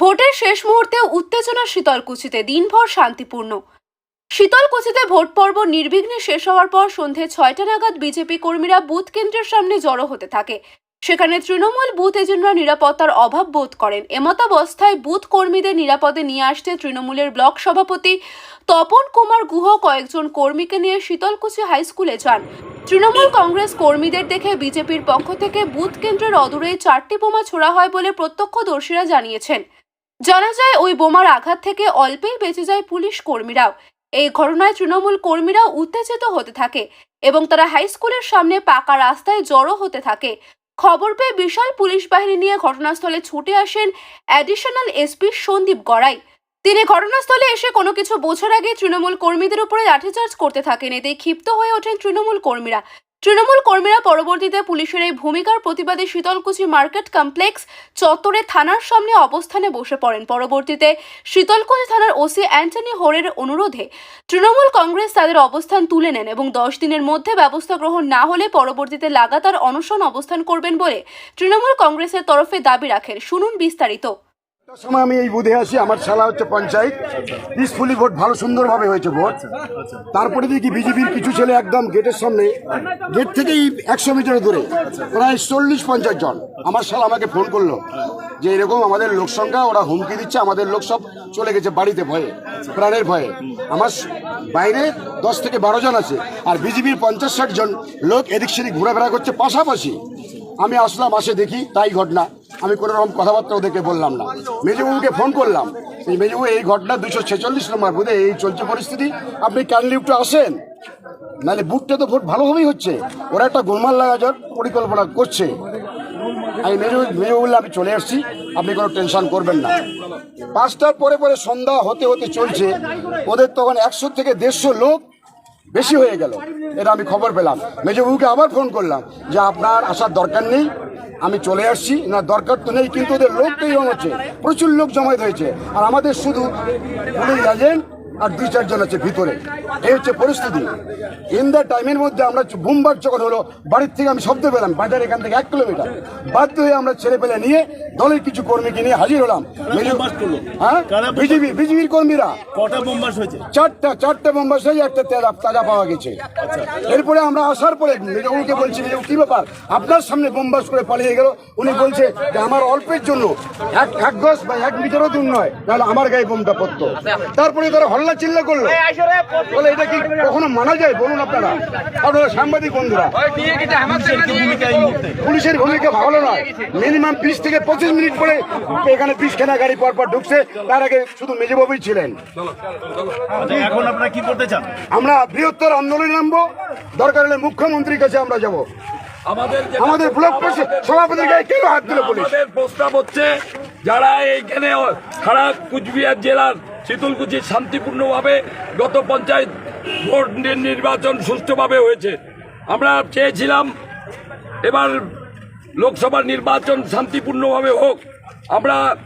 ভোটের শেষ মুহূর্তে উত্তেজনা শীতলকুচিতে, দিনভর শান্তিপূর্ণ। শীতলকুচিতে ভোট পর্ব নির্বিঘ্নে শেষ হওয়ার পর সন্ধে ছয়টা নাগাদ বিজেপি কর্মীরা বুথ কেন্দ্রের সামনে জড়ো হতে থাকে। সেখানে তৃণমূল বুথ এজেন্টরা নিরাপত্তার অভাব বোধ করেন। এমতাবস্থায় বুথ কর্মীদের নিরাপদে নিয়ে আসতে তৃণমূলের ব্লক সভাপতি তপন কুমার গুহ কয়েকজন কর্মীকে নিয়ে শীতলকুচি হাই স্কুলে যান। তৃণমূল কংগ্রেস কর্মীদের দেখে বিজেপির পক্ষ থেকে বুথ কেন্দ্রের অদূরে চারটি বোমা ছোড়া হয় বলে প্রত্যক্ষদর্শীরা জানিয়েছেন। জানা যায় ওই বোমার আঘাত থেকে অল্পেই বেঁচে যায় পুলিশ কর্মীরাও। এই ঘটনায় তৃণমূল কর্মীরাও উত্তেজিত হতে থাকে এবং তারা হাই স্কুলের সামনে পাকা রাস্তায় জড়ো হতে থাকে। খবর পেয়ে বিশাল পুলিশ বাহিনী নিয়ে ঘটনাস্থলে ছুটে আসেন অ্যাডিশনাল এসপি সন্দীপ গড়াই। তিনি ঘটনাস্থলে এসে কোনো কিছু বোঝার আগে তৃণমূল কর্মীদের উপরে লাঠিচার্জ করতে থাকেন। এতে ক্ষিপ্ত হয়ে ওঠেন তৃণমূল কর্মীরা। তৃণমূল কর্মীরা পরবর্তীতে পুলিশের এই ভূমিকার প্রতিবাদে শীতলকুচি মার্কেট কমপ্লেক্স চত্বরে থানার সামনে অবস্থানে বসে পড়েন। পরবর্তীতে শীতলকুচি থানার ওসি অ্যান্টনি হোরের অনুরোধে তৃণমূল কংগ্রেস তাদের অবস্থান তুলে নেন এবং দশ দিনের মধ্যে ব্যবস্থা গ্রহণ না হলে পরবর্তীতে লাগাতার অনশন অবস্থান করবেন বলে তৃণমূল কংগ্রেসের তরফে দাবি রাখেন। শুনুন বিস্তারিত। সময় আমি এই বুধে আসি, আমার শালা হচ্ছে পঞ্চায়েত। পিসফুলি ভোট ভালো সুন্দরভাবে হয়েছে ভোট তারপরে দেখি বিজেপির কিছু ছেলে একদম গেটের সামনে গেট থেকেই একশো মিটার দূরে, প্রায় চল্লিশ পঞ্চাশ জন। আমার শালা আমাকে ফোন করল যে এরকম আমাদের লোক সংখ্যা, ওরা হুমকি দিচ্ছে, আমাদের লোক সব চলে গেছে বাড়িতে ভয়ে, প্রাণের ভয়ে। আমার বাইরে দশ থেকে বারো জন আছে, আর বিজেপির পঞ্চাশ ষাট জন লোক এদিক সেদিক ঘোরাফেরা করছে পাশাপাশি। আমি আসলাম, আসে দেখি তাই ঘটনা। আমি কোনো রকম কথাবার্তা ওদেরকে বললাম না। মেজবাবুকে ফোন করলাম। মেজবাবু, এই ঘটনা দুশো ছেচল্লিশ নম্বর বুধে এই চলছে পরিস্থিতি। আপনি কাইন্ডলি একটু আসেন? নাহলে বুথটা তো ভোট ভালোভাবেই হচ্ছে। ওরা একটা গোলমাল লাগানোর পরিকল্পনা করছে। আমি মেজু মেজু বললে আমি চলে আসছি। আপনি কোনো টেনশন করবেন না। পাঁচটার পরে পরে সন্ধ্যা হতে হতে চলছে। ওদের তখন একশো থেকে দেড়শো লোক বেশি হয়ে গেল। এটা আমি খবর পেলাম। মেজবাবুকে আবার ফোন করলাম যে আপনার আসার দরকার নেই। আমি চলে আসছি, না দরকার তো নেই, কিন্তু ওদের লোক তৈরি হচ্ছে প্রচুর লোক জমায়েত হয়েছে। আর আমাদের শুধু পুলিশ এজেন্ট আর দুই চারজন আছে ভিতরে। এই হচ্ছে পরিস্থিতি। ইন দ্য টাইমের মধ্যে আমরা বুমবার যখন হলো বাড়ির থেকে আমি শব্দ পেলাম বাজার এখান থেকে এক কিলোমিটার। বাধ্য হয়ে আমরা ছেড়ে পেলে নিয়ে দলের কিছু কর্মীকে নিয়ে হাজির হলাম। হ্যাঁ? বিজেপি বিজেপির কর্মীরা। চারটা চারটা বোম্বাস হয়ে একটা তেজা তাজা পাওয়া গেছে। এরপরে আমরা আসার পরে মেজবাবুকে বলছি মেজবাবু কি ব্যাপার? আপনার সামনে বোম্বাস করে পালিয়ে গেল? উনি বলছে যে আমার অল্পের জন্য। এক এক গজ বা এক মিটারও দূর নয় তাহলে আমার গায়ে বোমটা পড়তো। তারপরে তারা হল্লা চিল্লা করল। বলে এটা কি কখনো মানা যায়? বলুন আপনারা। আপনারা সাংবাদিক বন্ধুরা। পুলিশের ভূমিকা ভালো নয়। মিনিমাম বিশ থেকে পঁচিশ মিনিট পরে এখানে বিশ খানা গাড়ি পর পর ঢুকছে। তার আগে শুধু মেজবাবুই ছিলেন। আচ্ছা, এখন আপনারা কি করতে চান? আমরা বৃহত্তর আন্দোলনে নামবো। দরকার হলে মুখ্যমন্ত্রীর কাছে আমরা যাব। আমাদের ব্লক সভাপতির গায়ে কেন হাত দিল পুলিশ? প্রস্তাব হচ্ছে যারা এইখানে সারা কুচবিহার জেলার শীতলকুচি শান্তিপূর্ণভাবে গত পঞ্চায়েত ভোট নির্বাচন সুষ্ঠুভাবে হয়েছে। আমরা চেয়েছিলাম এবার লোকসভা নির্বাচন শান্তিপূর্ণভাবে হোক। আমরা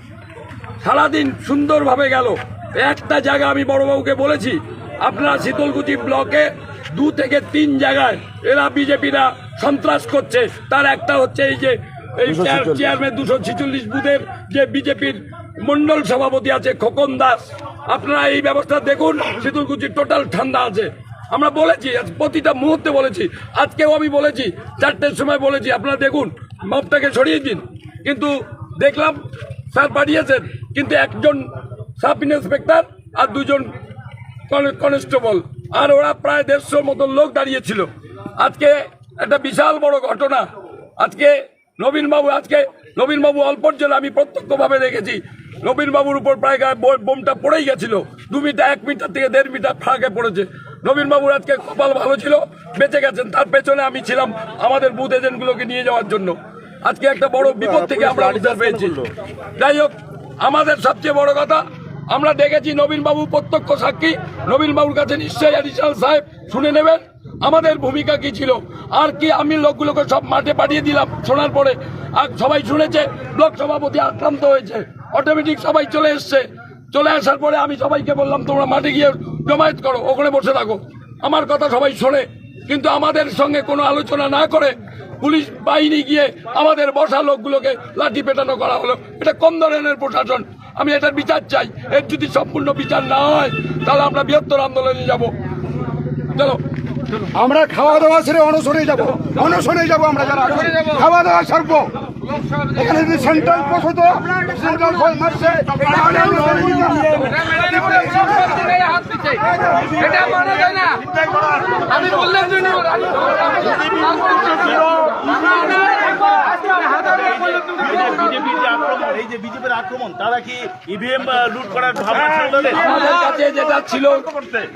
সারাদিন সুন্দরভাবে গেল। একটা জায়গা আমি বড়বাবুকে বলেছি আপনারা শীতলকুচি ব্লকে দু থেকে তিন জায়গায় এরা বিজেপিরা সন্ত্রাস করছে। তার একটা হচ্ছে এই যে এই চেয়ার- চেয়ারম্যান দুশো ছিচল্লিশ বুথের যে বিজেপির মন্ডল সভাপতি আছে খোকন দাস। আপনারা এই ব্যবস্থা দেখুন শীতলকুচি টোটাল ঠান্ডা আছে। আমরা বলেছি প্রতিটা মুহূর্তে বলেছি, আজকেও আমি বলেছি, চারটের সময় বলেছি, আপনারা দেখুন, মপটাকে সরিয়ে দিন। কিন্তু দেখলাম, স্যার পাঠিয়েছেন, কিন্তু একজন সাব ইন্সপেক্টর আর দুজন কনে- কনস্টেবল, আর ওরা প্রায় দেড়শোর মতন লোক দাঁড়িয়েছিল। আজকে একটা বিশাল বড় ঘটনা। আজকে নবীনবাবু আজকে নবীনবাবু অল্পর জন্য আমি প্রত্যক্ষভাবে দেখেছি। নবীনবাবুর উপর প্রায় গায়ে বোমটা পড়েই গেছিল। দু মিটার এক মিটার থেকে দেড় মিটার ফাঁকে পড়েছে। নবীনবাবুর আজকে কপাল ভালো ছিল বেঁচে গেছেন। তার পেছনে আমি ছিলাম আমাদের বুথ এজেন্টগুলোকে নিয়ে যাওয়ার জন্য। আজকে একটা বড় বিপদ থেকে আমরা উদ্ধার পেয়েছি। যাই হোক আমাদের সবচেয়ে বড় কথা আমরা দেখেছি নবীনবাবু প্রত্যক্ষ সাক্ষী। নবীনবাবুর কাছে নিশ্চয়ই অ্যাডিশনাল সাহেব শুনে নেবেন আমাদের ভূমিকা কি ছিল? আর কি আমি লোকগুলোকে সব মাঠে পাঠিয়ে দিলাম শোনার পরে। আর সবাই শুনেছে ব্লক সভাপতি আক্রান্ত হয়েছে। অটোমেটিক সবাই চলে এসছে। চলে আসার পরে আমি সবাইকে বললাম তোমরা মাঠে গিয়ে জমায়েত করো ওখানে বসে থাকো। আমার কথা সবাই শোনে কিন্তু আমাদের সঙ্গে কোনো আলোচনা না করে পুলিশ বাহিনী গিয়ে আমাদের বসা লোকগুলোকে লাঠি পেটানো করা হলো। এটা কোন ধরনের প্রশাসন। আমি এটার বিচার চাই। এর যদি সম্পূর্ণ বিচার না হয় তাহলে আমরা বৃহত্তর আন্দোলনে যাব। চলো। আমরা খাওয়া দাওয়া ছেড়ে অনশনে যাব। অনশনে যাব আমরা যারা খাওয়া দাওয়া ছাড়বো এখানে যদি সেন্ট্রাল হতো, সেন্ট্রাল পোস্ট মারছে। আমি যে যে যে আমাদের কাছে যেটা ছিল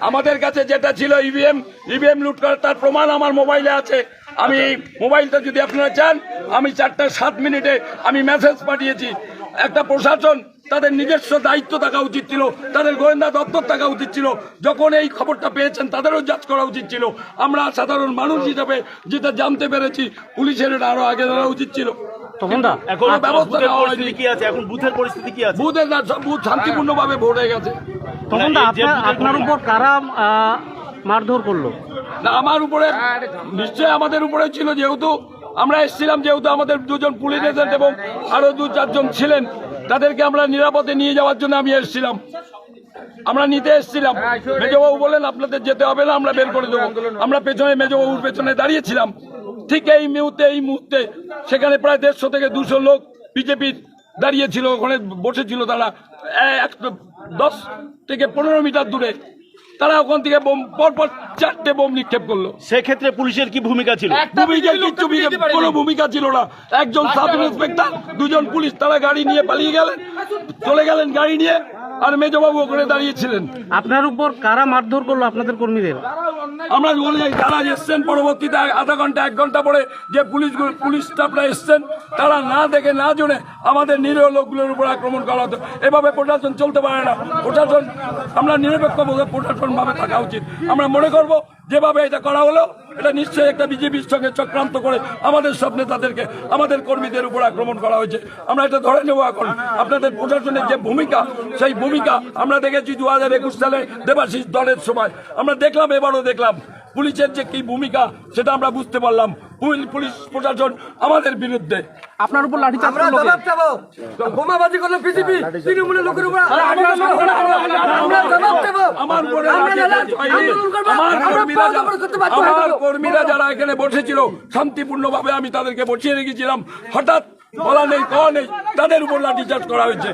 আমাদের কাছে যেটা ছিল ইভিএম ইভিএম লুট করার, তার প্রমাণ আমার মোবাইলে আছে। আমি মোবাইলটা যদি আপনারা চান আমি চারটা সাত মিনিটে আমি মেসেজ পাঠিয়েছি। একটা প্রশাসন তাদের নিজস্ব দায়িত্ব থাকা উচিত ছিল তাদের গোয়েন্দা দপ্তর থাকা উচিত ছিল যখন এই খবরটা পেয়েছেন তাদেরও যাচ করা উচিত ছিল। আমরা সাধারণ মানুষ হিসাবে যেটা জানতে পেরেছি পুলিশের এটা আরও আগে জানা উচিত ছিল। এখন ব্যবস্থা নেওয়া হয়নি। কি আছে? এখন বুথের পরিস্থিতি কি আছে? বুথের না সব বুথ শান্তিপূর্ণভাবে ভোট হয়ে গেছে। এই যে আপনার উপর কারা মারধর করল। না, আমার উপরে, নিশ্চয়ই আমাদের উপরে ছিল যেহেতু আমরা এসেছিলাম, যেহেতু আমাদের দুজন পুলিশ এজেন্ট এবং আরও দু চারজন ছিলেন, তাদেরকে আমরা নিরাপদে নিয়ে যাওয়ার জন্য আমি এসেছিলাম। আমরা নিতে এসেছিলাম। মেজবাবু বলেন আপনাদের যেতে হবে না, আমরা বের করে দেবো। আমরা পেছনে, মেজবাবুর পেছনে দাঁড়িয়েছিলাম। ঠিক এই মুহূর্তে এই মুহূর্তে সেখানে প্রায় দেড়শো থেকে দুশো লোক বিজেপির দাঁড়িয়েছিল, ওখানে বসেছিল তারা। এক দশ থেকে পনেরো মিটার দূরে। তারা ওখান থেকে বোম পরপর চারটে বোম নিক্ষেপ করল। সেক্ষেত্রে পুলিশের কি ভূমিকা ছিল? ভূমিকা কিচ্ছু কোনো ভূমিকা ছিল না। একজন সাব ইন্সপেক্টর দুজন পুলিশ তারা গাড়ি নিয়ে পালিয়ে গেলেন চলে গেলেন গাড়ি নিয়ে আর মেজবাবু ওখানে দাঁড়িয়েছিলেন। আপনার উপর কারা মারধর করল আপনাদের কর্মীদের? আমরা বলে যাই, যারা এসছেন পরবর্তীতে আধা ঘণ্টা, এক ঘণ্টা পরে যে পুলিশ পুলিশ স্টাফরা এসছেন, তারা না দেখে, না জুনে আমাদের নিরীহ লোকগুলোর উপর আক্রমণ করা হতো। এভাবে প্রশাসন চলতে পারে না। প্রশাসন আমরা নিরপেক্ষ প্রশাসনভাবে প্রশাসন থাকা উচিত। আমরা মনে করব যেভাবে এটা করা হলো এটা নিশ্চয়ই একটা বিজেপির সঙ্গে চক্রান্ত করে আমাদের সব নেতাদেরকে আমাদের কর্মীদের উপর আক্রমণ করা হয়েছে আমরা এটা ধরে নেব এখন আপনাদের প্রশাসনের যে ভূমিকা সেই ভূমিকা আমরা দেখেছি দু হাজার একুশ সালে দেবাশিস দলের সময় আমরা দেখলাম এবারও দেখলাম পুলিশের যে কি ভূমিকা সেটা আমরা বুঝতে পারলাম পুল- পুলিশ প্রশাসন আমাদের বিরুদ্ধে আপনার উপর আমরা জবাব দেবো বোমাবাজি করলে বিজেপি তৃণমূলের লোকের উপর আমরা জবাব দেবো আমার আমরা। কর্মীরা যারা এখানে বসেছিল শান্তিপূর্ণভাবে আমি তাদেরকে বসিয়ে রেখেছিলাম। হঠাৎ বলা নেই কওয়া নেই তাদের উপর লাঠিচার্জ করা হয়েছে।